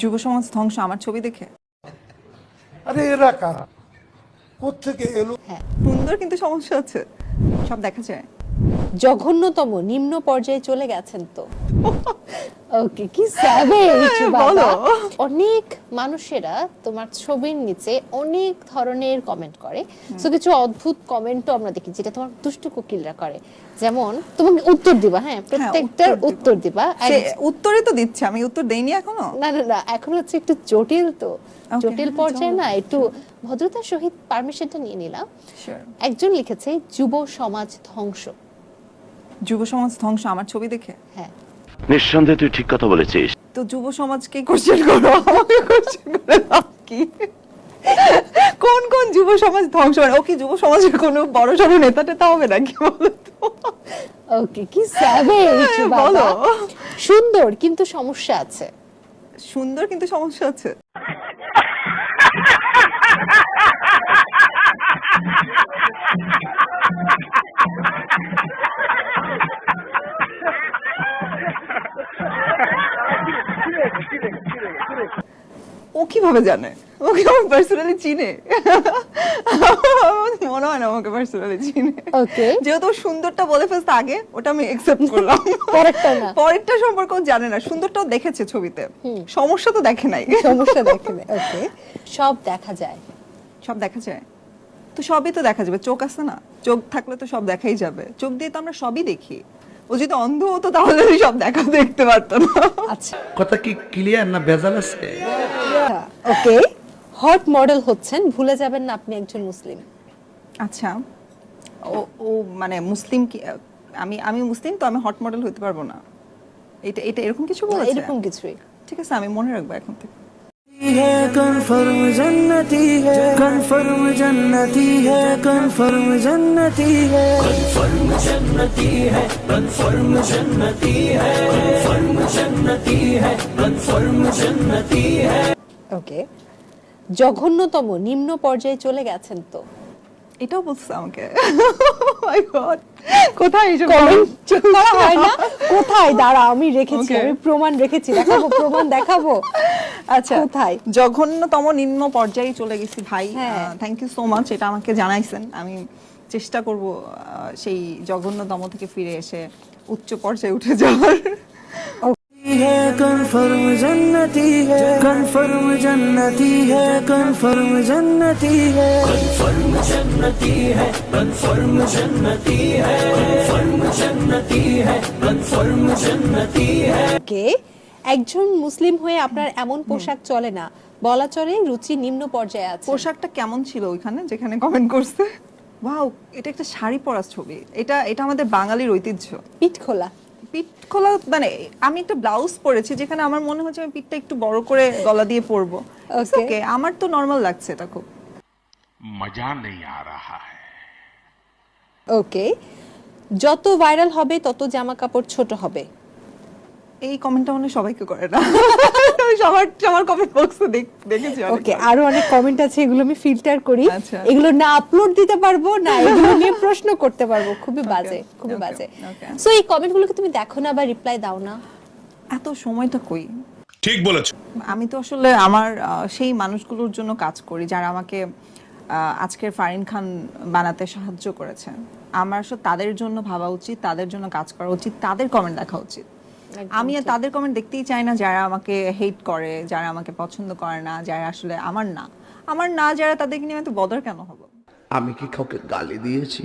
যুব সমাজ ধ্বংস আমার ছবি দেখে। আরে এরা কারা? কোথেকে এলো? সুন্দর কিন্তু সমস্যা আছে। সব দেখা যায়। জঘন্যতম নিম্ন পর্যায়ে চলে গেছেন তো। ওকে কি স্যাভেজ বলো। অনেক মানুষেরা তোমার ছবির নিচে অনেক ধরনের কমেন্ট করে। তো কিছু অদ্ভুত কমেন্টও আমরা দেখি যেটা তোমার দুষ্টু কোকিলরা করে। যেমন তোমাকে উত্তর দিবা হ্যাঁ প্রত্যেকটার উত্তর দিবা। সে উত্তরই তো দিচ্ছে আমি উত্তর দেইনি এখনও? না না না এখন হচ্ছে একটু জটিল তো। জটিল হ্যাঁ, পর্যায়ে না একটু ভদ্রতার সহিত পারমিশনটা নিয়ে নিলাম। একজন লিখেছে যুব সমাজ ধ্বংস। যুব সমাজ ধ্বংস আমার ছবি দেখে? হ্যাঁ। নিঃসন্দেহে তুই ঠিক কথা বলেছিস। তো যুব সমাজকে কোশ্চেন করো আমাকে কোশ্চেন করে লাভ কি? কোন কোন যুব সমাজ ধ্বংস মানে ওকে কি যুব সমাজের কোনো বড় সরো নেতা টেতা হবে না কি তো ওকে কি স্যাভেজ বলো। সুন্দর কিন্তু সমস্যা আছে। সুন্দর কিন্তু সমস্যা আছে। ও কীভাবে জানে? ওকে আমার পার্সোনালি চিনে। মনে হয় না আমাকে পার্সোনালি চিনে। ওকে যেহেতু সুন্দরটা বলে ফেলতে আগে ওটা আমি একসেপ্ট করলাম। পরেরটা না। পরেরটা সম্পর্কে জানে না। সুন্দরটাও দেখেছে ছবিতে। সমস্যা তো দেখে নাই। সমস্যা দেখে ওকে সব দেখা যায়। সব দেখা যায়? তো সবই তো দেখা যাবে। চোখ আছে না? চোখ থাকলে তো সব দেখাই যাবে। চোখ দিয়ে তো আমরা সবই দেখি। ও যদি অন্ধ হতো তাহলে সব দেখা দেখতে পারতো না আচ্ছা। কথা কি ক্লিয়ার না ভেজাল আছে? ওকে হট মডেল হচ্ছেন ভুলে যাবেন না আপনি একজন মুসলিম। আচ্ছা। ও ও মানে মুসলিম কি আমি আমি মুসলিম তো আমি হট মডেল হতে পারব না। এটা এটা এরকম কিছু বলেছে? এরকম কিছুই। ঠিক আছে আমি মনে রাখব এখন থেকে। है कन्फर्म जन्नती है कन्फर्म जन्नती है कन्फर्म जन्नती है कन्फर्म जन्नती है कन्फर्म जन्नती है कन्फर्म जन्नती है कन्फर्म जन्नती है ওকে জঘন্যতম নিম্ন পর্যায়ে চলে গেছেন তো এটাও বলছে আমাকে মাই গড কোথায় এইসব কমেন্ট চেক করা হয় না কোথায় দাঁড়া আমি রেখেছি Okay. আমি প্রমাণ রেখেছি দেখাবো প্রমাণ দেখাবো আচ্ছা তাই জঘন্যতম নিম্ন পর্যায়ে চলে গেছি ভাই। থ্যাংক ইউ সো মাচ এটা আমাকে জানাইছেন। আমি চেষ্টা করব সেই জঘন্যতম থেকে ফিরে এসে উচ্চ পর্যায়ে উঠে যাওয়ার। কে একজন মুসলিম হয়ে আপনার এমন পোশাক চলে না। বলা চলে রুচি নিম্ন পর্যায়ে আছে। পোশাকটা কেমন ছিল ওইখানে যেখানে কমেন্ট করছে? ওয়াও এটা একটা শাড়ি পরা ছবি। এটা এটা আমাদের বাঙালির ঐতিহ্য। পিঠ খোলা। পিঠ খোলা মানে আমি একটা ব্লাউজ পরেছি যেখানে আমার মনে হচ্ছে আমি পিঠটা একটু বড় করে গলা দিয়ে পরবো। ওকে আমার তো নর্মাল লাগছে এটা খুব। মজা নেই আ রাহা ওকে যত ভাইরাল হবে তত জামা কাপড় ছোট হবে। এই কমেন্টটা মানে সবাইকে করে না। সবার সবার কমেন্ট বক্সে দেখেছি ওকে আরও অনেক কমেন্ট আছে এগুলো আমি ফিল্টার করি। আচ্ছা। এগুলো না আপলোড দিতে পারব না এগুলো নিয়ে প্রশ্ন করতে পারব। খুবই বাজে খুবই বাজে। সো এই কমেন্টগুলোকে তুমি দেখো না বা রিপ্লাই দাও না? এত সময় তো কই? ঠিক বলেছ। আমি তো আসলে আমার সেই মানুষগুলোর জন্য কাজ করি যারা আমাকে আজকের ফারিন খান বানাতে সাহায্য করেছে। আমার আসলে তাদের জন্য ভাবা উচিত তাদের জন্য কাজ করা উচিত তাদের কমেন্ট দেখা উচিত। আমি আর তাদের কমেন্ট দেখতেই চাই না যারা আমাকে হেট করে যারা আমাকে পছন্দ করে না যারা আসলে আমার না। আমার না যারা তাদেরকে নিয়ে আমি তো বদর কেন হব? আমি কি কাউকে গালি দিয়েছি?